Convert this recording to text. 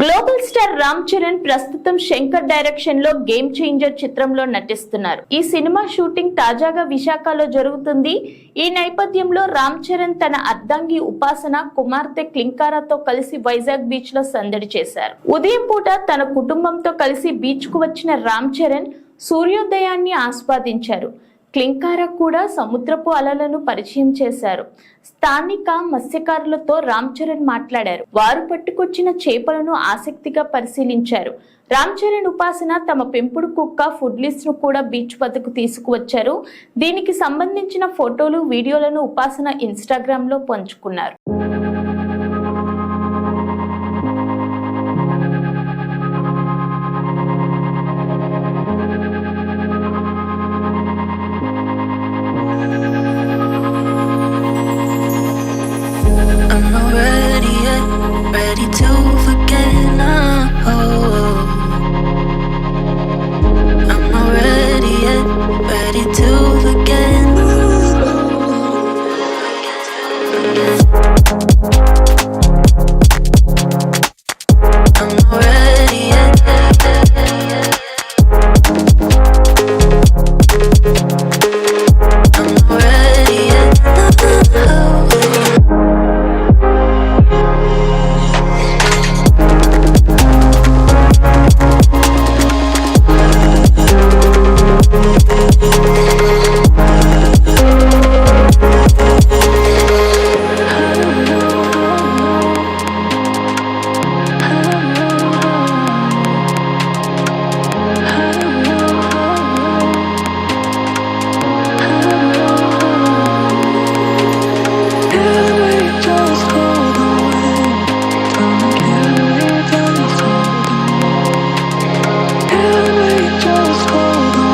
Global star Ram Charan ప్రస్తుతం శంకర్ డైరెక్షన్లో game Changer చిత్రంలో నటిస్తున్నారు. ఈ సినిమా షూటింగ్ తాజాగా విశాఖలో జరుగుతుంది. ఈ నేపథ్యంలో రామ్ చరణ్ తన అర్ధాంగి ఉపాసన కుమార్తె క్లింకారాతో కలిసి వైజాగ్ బీచ్లో సందడి చేశారు. ఉదయం పూట తన కుటుంబంతో కలిసి బీచ్కు వచ్చిన రామ్ చరణ్ సూర్యోదయాన్ని ఆస్వాదించారు. క్లింకార కూడా సముద్రపు అలలను పరిచయం చేశారు. స్థానిక మత్స్యకారులతో రామ్ చరణ్ మాట్లాడారు. వారు పట్టుకొచ్చిన చేపలను ఆసక్తిగా పరిశీలించారు. రామ్ చరణ్ ఉపాసన తమ పెంపుడు కుక్క ఫుడ్లిస్ను కూడా బీచ్ వద్దకు తీసుకువచ్చారు. దీనికి సంబంధించిన ఫోటోలు వీడియోలను ఉపాసన ఇన్స్టాగ్రామ్లో పంచుకున్నారు.